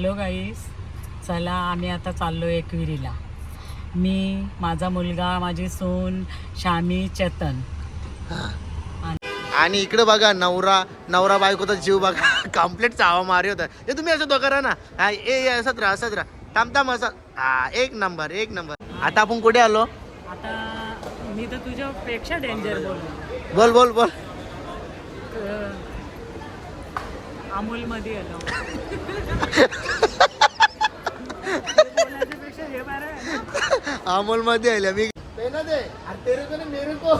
Hello गाईस चला आम्ही आता चाललो एकविरीला. मी माझा मुलगा माझी सून शामी चेतन. आणि इकडे बघा नवरा नवरा बायकोचा जीव बघा. कंप्लीट चावा मारी होता. हे तुम्ही असं तो करा ना. हा ए असंच राहा असंच राहा. थांब थांब असं. हा एक नंबर एक नंबर. आता आपण कुठे आलो? आता मी तर तुझ्यापेक्षा डेंजर बोललो. बोल बोल बोल. अमोलमध्ये आलो. अमोलमध्ये आल्या. मी पेना दे. अरे तेरे को नहीं, मेरे को.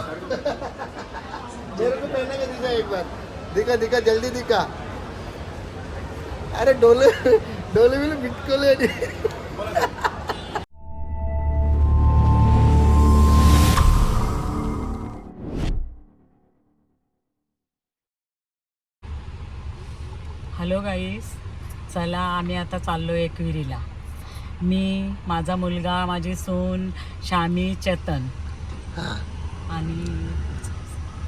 मेरे को पेना का दिखा एक बार. दिखा दिखा जल्दी दिखा. अरे डोले डोले बिल बिटकोले हॅलो गाईस चला आम्ही आता चाललो एकविरीला. मी माझा मुलगा माझी सून शामी चेतन. आणि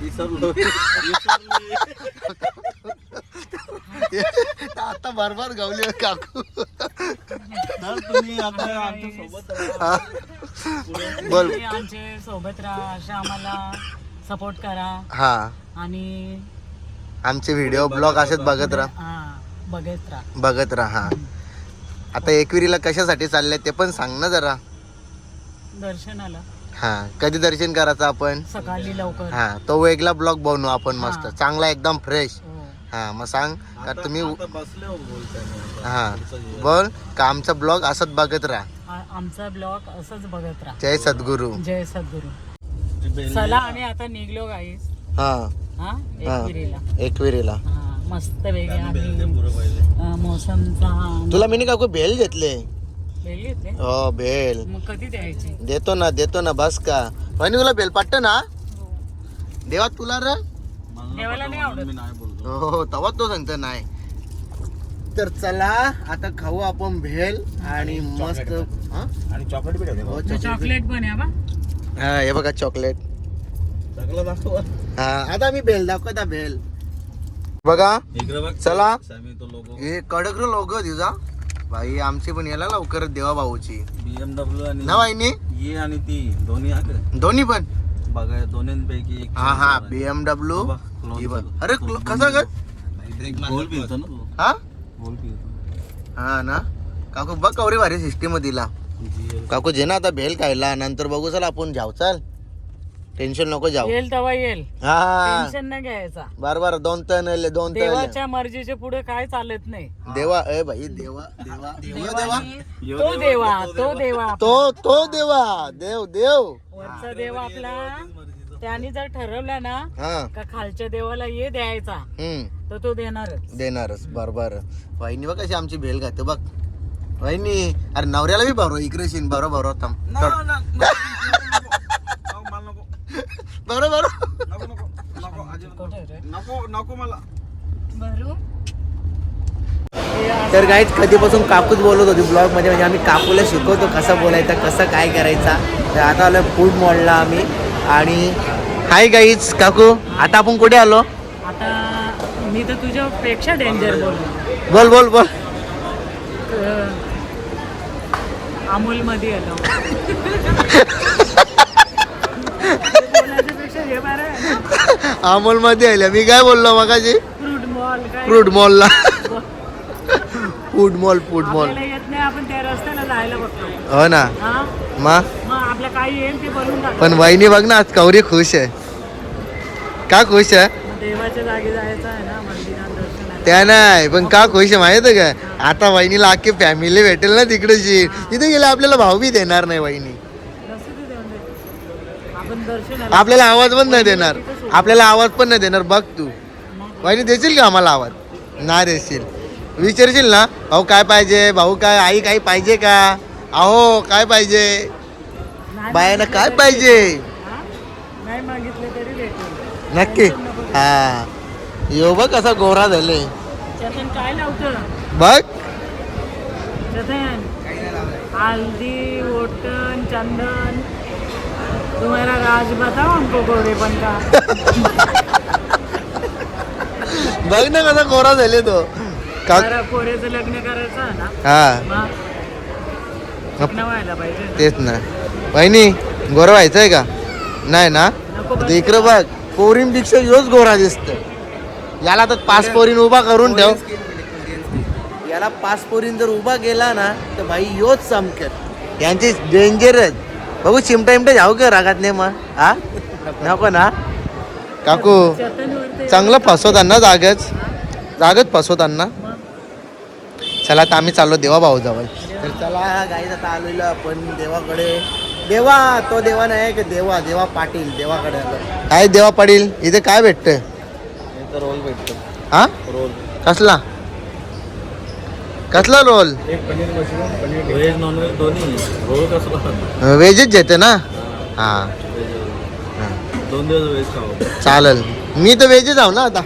आता बरबार गावली काकू. हा. बोल तुम्ही आमचे सोबत राहा अशा आम्हाला सपोर्ट करा. हा. आणि आमचे व्हिडिओ ब्लॉग असेच बघत राहा. हा बघत राहा. बघत राहा. आता एकविरीला कशासाठी चाललंय ते पण सांग ना जरा. दर्शनाला. हा कधी दर्शन करायचं आपण? सकाळी लवकर. हा तो वेगळा ब्लॉग बनवू आपण मस्त. हा. चांगला एकदम फ्रेश हो. हा मग सांग. का तुम्ही हा बोल का आमचा ब्लॉग असंच बघत राहा. आ- आमचा ब्लॉग असंच बघत राहा. जय सद्गुरू. जय सद्गुरू. चला आम्ही आता निघलो गाईस हा हा. एकविरीला. एकविरीला. हा. मस्त वेगळे आम्ही. मोसमचा तुला मी काकू भेल घेतले? हो भेल मग कधी द्यायची? देतो ना देतो ना बस का. वहिनी तुला भेल पटत ना? देवा तुला र. देवाला नाही आवडत. हो हो तवा तो सांगतो नाही. तर चला आता खाऊ आपण भेल आणि मस्त हा? आणि चॉकलेट हो. चॉकलेट पण हा हे बघा चॉकलेट हा आता मी भेल दाखवता भेल बघा. चला. सॅमी तो लोगो हे कडक रे लोक तुझा भाई आमची पण याला लवकरच देवा भाऊची. बीएमडब्ल्यू आणि ना वाहिनी? ये आणि ती दोन्ही दोन्ही पण? बघा दोन्हीपैकी एक हा हा बीएमडब्ल्यू अरे कसा कर गोल पिलतो ना हा? गोल पिलतो हा ना? काकू बघ कवरी भारी सिस्टीम दिला काकू जे ना आता भेल खायला नंतर बघू चल आपण जाऊ चल. टेन्शन नको जाऊ. येईल तेव्हा येईल. हा. टेन्शन नाही घ्यायचा. बर बर दोन तण आले दोन तण आले. देवाच्या मर्जीच्या पुढे काय चालत नाही. देवा ए भाई देवा देवा देवा देवा. तो देवा तो देवा तो तो देवा. देव देव. वरचा देव आपला. त्याने जर ठरवलं ना हा. का खालच्या देवाला ये द्यायचा हम्म. तर तो देणारच. देणारच बरोबर. वहिनी बघ कशी आमची भेल खाते बघ. वहिनी अरे नवऱ्याला बी बरो इकडे शिन बरो बरो थांब. बरो बरो. कुठे रे? नको नको मला. तर गाईत कधीपासून काकूच बोलत होती ब्लॉगमध्ये म्हणजे आम्ही काकूला शिकवतो कसं बोलायचं कसं काय करायचा. तर आता आलो फूड मॉलला आम्ही. आणि हाय गाईज काकू आता आपण कुठे आलो? आता मी तर तुझ्यापेक्षा डेंजर बोललो. बोल बोल बोल. अमोलमध्ये आलो. अमोलमध्ये आल्या. मी काय बोललो मगाशी? फ्रूट मॉलला. फूड मॉल फूड मॉल आपल्याला येत नाही आपण त्या रस्त्याला जायला बघतो. हो ना. हा? मग मग आपल्या काही येईल ते बोलून टाक पण वहिनी बघ ना आज कवरी खुश आहे. का खुश आहे? देवाच्या जागी जायचं आहे ना मंदिरात दर्शनाला त्या नाही पण का खुश आहे माहीत आहे का? आता वहिनीला अख्खी फॅमिली भेटेल ना तिकडेची. तिथे गेले आपल्याला भाऊ बी देणार नाही वहिनी. आपल्याला आवाज पण नाही देणार. आपल्याला आवाज पण नाही देणार बघ तू. वहिनी देशील का आम्हाला आवाज? नाही देशील. विचारशील ना भाऊ काय पाहिजे? भाऊ काय आई काही पाहिजे का? अहो काय पाहिजे? बायांना काय पाहिजे? भेटेल. नाही मागितलं तरी भेटेल. नक्की. हा. यो बघ कसा गोरा झाले. चेतन काय लावतं? बघ. हल्दी ओटन चंदन. तुम्हारा राज बताओ हमको गोरेपन का बघ ना कसा गोरा झाले तो. का जरा लग्न करायचं ना? हा. मग लग्न व्हायला पाहिजे तेच ना. वहिनी गोरा व्हायचंय का? नाही ना? नको आता इकडं बघ पोरींपेक्षा योच गोरा दिसत याला तर पाच पोरीन उभा करून ठेव. याला पाच पोरीन जर उभा केला ना तर भाई योच चमकत यांची डेंजरच बघू चिमटा इमटा जाऊ का रागात नाही मग? हा? नको ना? काकू चांगलं फसवताना जागच जागच फसवताना चला आता आम्ही चाललो देवा भाऊ जवळ तर चला गाईज आता आलेलो आपण देवाकडे. देवा तो देवा नाही का देवा देवा पाटील देवाकडे आलो. काय देवा पाटील? इथे काय भेटतं रोल भेटतो. हा? रोल. कसला? कसला रोल? एक paneer mushroom paneer veg non veg दोन्ही रोल कसं व्हेजच येते ना? हा. दोन दिवस व्हेज खाऊ. चालेल. मी तर व्हेजच आहो ना आता.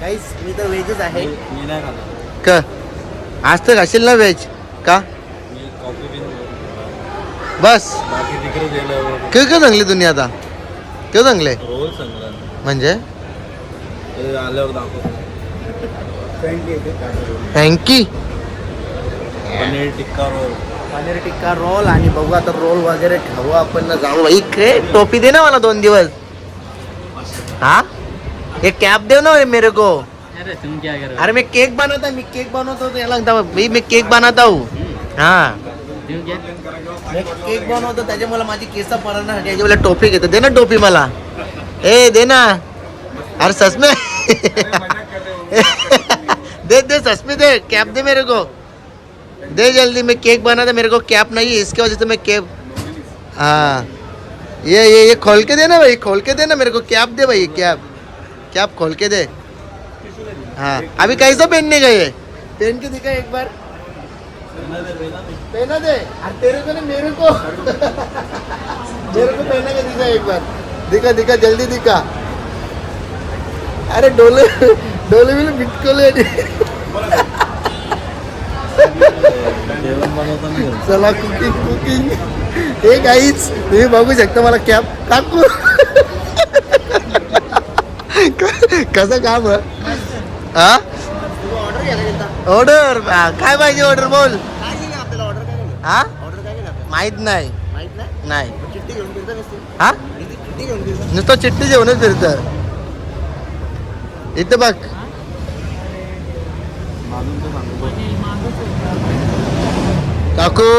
काहीच मी तर व्हेजच आहे. मी नाही खात क? आज तर खाशील ना व्हेज का? मी कॉफी पिन बस. बाकी तिकडे काय चांगली दुनिया आता? केव चांगले रोल म्हणजे? ते आल्यावर दाखवतो. थँकी पनीर टिक्का रोल. पनीर टिक्का रोल आणि बघू आता रोल वगैरे खाऊ आपण ना जाऊ. टोपी दे ना मला दोन दिवस. हा? एक दे ना मेरे को. अरे तुम क्या कर अरे मैं केक बनाता मी केक बनवतो याला मी केक बनवता हूँ. हा. मी केक बनवतो त्याच्यामुळे माझी केस पडण्यासाठी मला टोपी घेतो. दे ना टोपी मला. ए दे ना. अरे ससमे दे दे, ससमी, दे कैप दे मेरे को। दे जल्दी, मैं केक बना था, मेरे को कैप नहीं है इसके वजह से मैं कैप हाँ। ये ये ये खोल के दे ना भाई, खोल के दे ना मेरे को कैप दे भाई कैप कैप खोल के दे। हाँ। अभी कैसा पहनने गए पहन के दिखा एक बार। पहना दे। तेरे को ना, मेरे को। मेरे को पहना के दिखा एक बार। दिखा दिखा, जल्दी दिखा। अरे डोले डोलेबिल बिल बिटकोले चला कुकिंग कुकिंग हे काहीच तुम्ही बघू शकता मला कॅब काकू. कसं काम? हा? ऑर्डर काय पाहिजे ऑर्डर बोल. हा? माहीत नाही. नाही. हा? नुसतं चिठ्ठी जेवणच फिरत. इथं बघ. काकू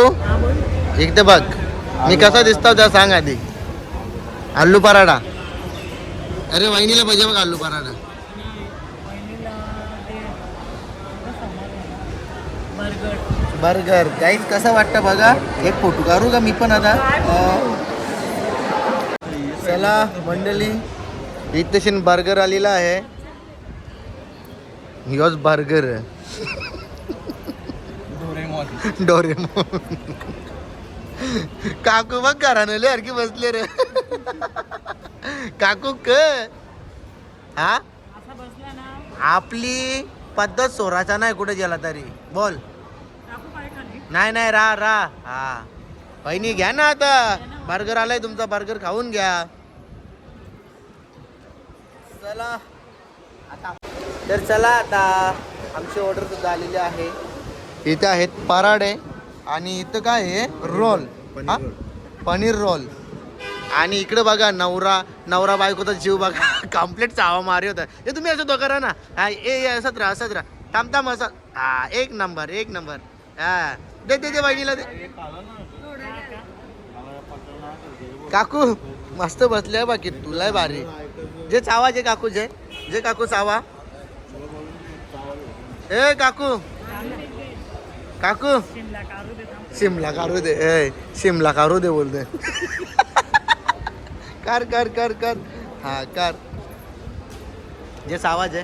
इकडे बघ. मी कसा दिसतो त्या सांग आधी. आलू पराठा. अरे वहिनीला पाहिजे बघ आलू पराठा. बर्गर. काहीच कसं वाटतं बघा? एक फोटो काढू का मी पण आता? चला मंडळी. इथेशीन बर्गर आलेला आहे. योच बर्गर डोरेमोन. काकू बघ घरानले सारखी बसले रे. काकू क. हा? असा बसला ना. आपली पद्धत सोराचा नाही कुठे गेला तरी. बोल. काकू काय खाली नाही नाही रा रा. हा. बहिणी घ्या ना आता. बर्गर आलाय तुमचा बर्गर खाऊन घ्या. चला. आता. तर चला आता. आमची ऑर्डर सुद्धा आलेली आहे. इथे आहेत पराडे आणि इथं काय आहे? रोल. हा? पनीर रोल. आणि इकडे बघा नवरा नवरा बायकोचा जीव बघा. कंप्लीट चावा मारी होता. हे तुम्ही असं तो करा ना. हा ए ए, असंच राहा असंच राहा. थांब थांब असं. हा एक नंबर एक नंबर. हा. दे दे दे बहिणीला दे. काकू मस्त बसले बाकी. तुला भारी. जे चावा जे काकू जे जे काकू चावा. ए काकू. काकू. शिमला काढू दे. ए शिमला काढू दे बोलते कर कर कर कर. हा कर. जे आवाज आहे.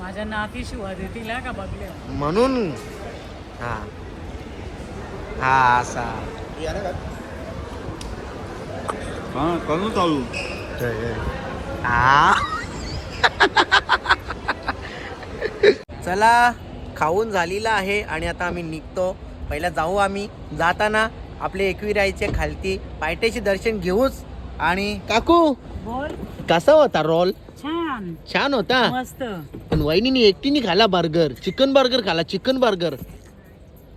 माझ्या नाती शिवा देतील हा का बघले? म्हणून. हा. हा असा. हा करू चालू. हा. चला खाऊन झालेला आहे आणि आता आम्ही निघतो. पहिला जाऊ आम्ही. जाताना आपले एकविराईचे खालती पायट्याचे दर्शन घेऊच. आणि काकू बोल. कसा होता रोल छान. छान होता? मस्त. पण वहिनीने एकटीने खाला बर्गर चिकन बर्गर खाला चिकन बर्गर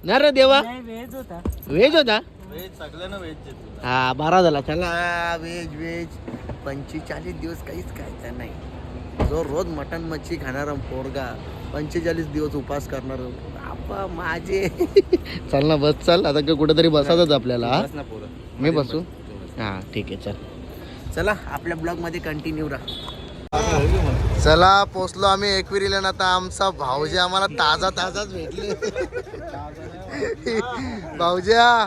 ना रे देवा? नाही व्हेज होता. व्हेज होता? हा बारा झाला. चला व्हेज व्हेज पंचेचाळीस दिवस काहीच खायचं नाही. जो रोज मटन मच्छी खाणारा पोरगा. पंचेचाळीस दिवस उपास करणार बापा माझे. चल ना बस चल. आता का कुठेतरी बसायचंच आपल्याला हा? बस ना पोरं मी बसू? हा ठीक आहे चल. चला आपल्या ब्लॉगमध्ये कंटिन्यू राहा. चला पोचलो आम्ही एकविरीला ना आता आमचा भाऊजी आम्हाला ताजा ताजाच भेटले. भाऊज्या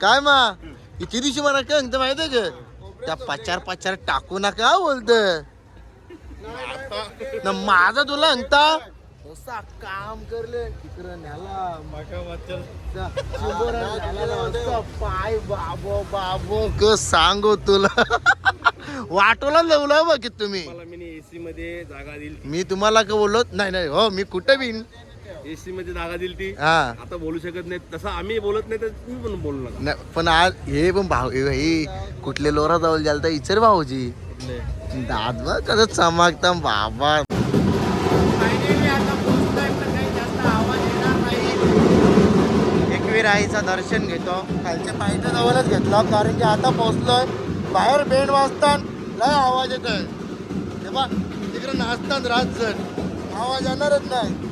काय मा? किती दिवशी मला काय अंगत माहीत आहे का? त्या पचार पचार टाकू नका बोलत न माझा तुला अंगता कसा काम करले. तिकडं न्याला. पाय बाबो बाबो क सांगू तुला. वाटोला लवलं बघ की तुम्ही. मला मी एसी मध्ये जागा दिली मी तुम्हाला का बोललो? नाही नाही हो मी कुठं बिन एसी मध्ये जागा दिली ती हा. आता बोलू शकत नाही तसं आम्ही बोलत नाही तर तुम्ही पण बोलू नका. नाही, पण आज हे पण भाऊ हे हे कुठले लोरा जाऊ द्याल तर इचर भाऊजी? दात बघ कसं चमकता बाबा. एकवीर आईचं दर्शन घेतो. खालच्या पायच्या जवळच घेतला कारण की आता पोहोचलोय बाहेर बेंड वाजतात लय आवाज येतोय. ते बा तिकडे नाचतात रात जण आवाज येणारच नाही.